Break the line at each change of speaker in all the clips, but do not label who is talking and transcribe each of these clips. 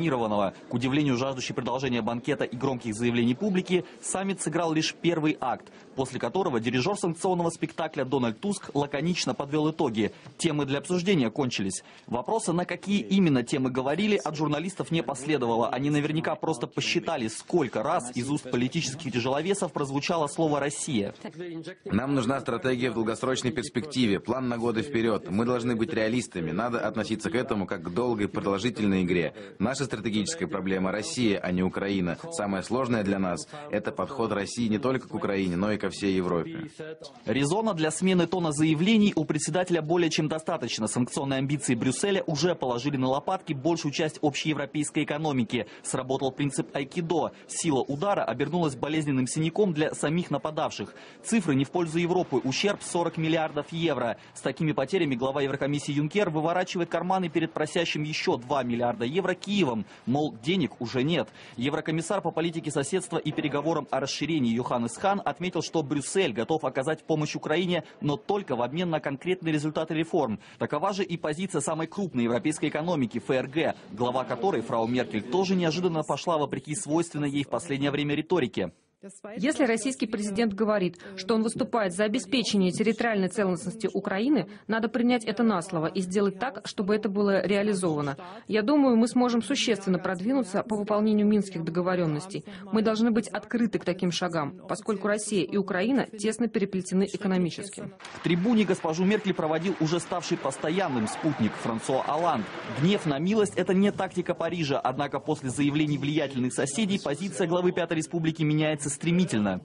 К удивлению жаждущей продолжения банкета и громких заявлений публики, саммит сыграл лишь первый акт, после которого дирижер санкционного спектакля Дональд Туск лаконично подвел итоги. Темы для обсуждения кончились. Вопроса, на какие именно темы говорили, от журналистов не последовало. Они наверняка просто посчитали, сколько раз из уст политических тяжеловесов прозвучало слово «Россия».
Нам нужна стратегия в долгосрочной перспективе, план на годы вперед. Мы должны быть реалистами. Надо относиться к этому как к долгой продолжительной игре. Наша стратегическая проблема Россия, а не Украина. Самое сложное для нас – это подход России не только к Украине, но и ко всей Европе.
Резона для смены тона заявлений у председателя более чем достаточно. Санкционные амбиции Брюсселя уже положили на лопатки большую часть общеевропейской экономики. Сработал принцип айкидо. Сила удара обернулась болезненным синяком для самих нападавших. Цифры не в пользу Европы. Ущерб 40 миллиардов евро. С такими потерями глава Еврокомиссии Юнкер выворачивает карманы перед просящим еще 2 миллиарда евро Киевом Киевом, мол, денег уже нет. Еврокомиссар по политике соседства и переговорам о расширении Йоханнес Хан отметил, что Брюссель готов оказать помощь Украине, но только в обмен на конкретные результаты реформ. Такова же и позиция самой крупной европейской экономики ФРГ, глава которой, фрау Меркель, тоже неожиданно пошла вопреки свойственной ей в последнее время риторике.
Если российский президент говорит, что он выступает за обеспечение территориальной целостности Украины, надо принять это на слово и сделать так, чтобы это было реализовано. Я думаю, мы сможем существенно продвинуться по выполнению минских договоренностей. Мы должны быть открыты к таким шагам, поскольку Россия и Украина тесно переплетены экономически.
В трибуне госпожу Меркель проводил уже ставший постоянным спутник Франсуа Оланд. Гнев на милость – это не тактика Парижа, однако после заявлений влиятельных соседей позиция главы Пятой Республики меняется меняется стремительно.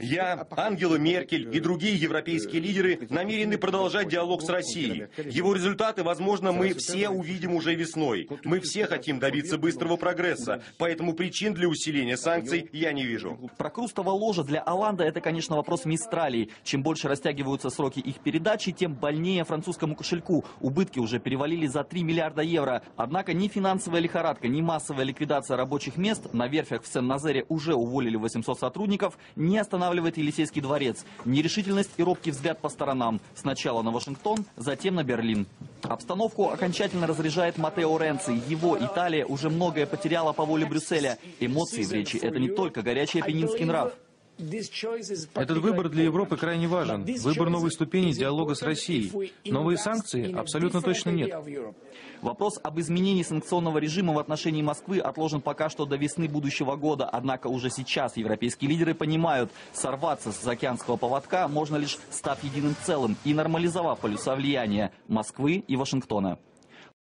Я, Ангела Меркель и другие европейские лидеры намерены продолжать диалог с Россией. Его результаты, возможно, мы все увидим уже весной. Мы все хотим добиться быстрого прогресса, поэтому причин для усиления санкций я не вижу.
Прокрустово ложа для Оланда – это, конечно, вопрос мистралей. Чем больше растягиваются сроки их передачи, тем больнее французскому кошельку. Убытки уже перевалили за 3 миллиарда евро. Однако ни финансовая лихорадка, ни массовая ликвидация рабочих мест на верфях в Сен-Назере уже уволили 800 сотрудников, не останавливает Елисейский дворец. Нерешительность и робкий взгляд по сторонам. Сначала на Вашингтон, затем на Берлин. Обстановку окончательно разряжает Матео Ренци. Его Италия уже многое потеряла по воле Брюсселя. Эмоции в речи – это не только горячий апеннинский нрав.
Этот выбор для Европы крайне важен. Выбор новой ступени диалога с Россией. Новые санкции абсолютно точно нет.
Вопрос об изменении санкционного режима в отношении Москвы отложен пока что до весны будущего года. Однако уже сейчас европейские лидеры понимают, сорваться с заокеанского поводка можно лишь став единым целым и нормализовав полюса влияния Москвы и Вашингтона.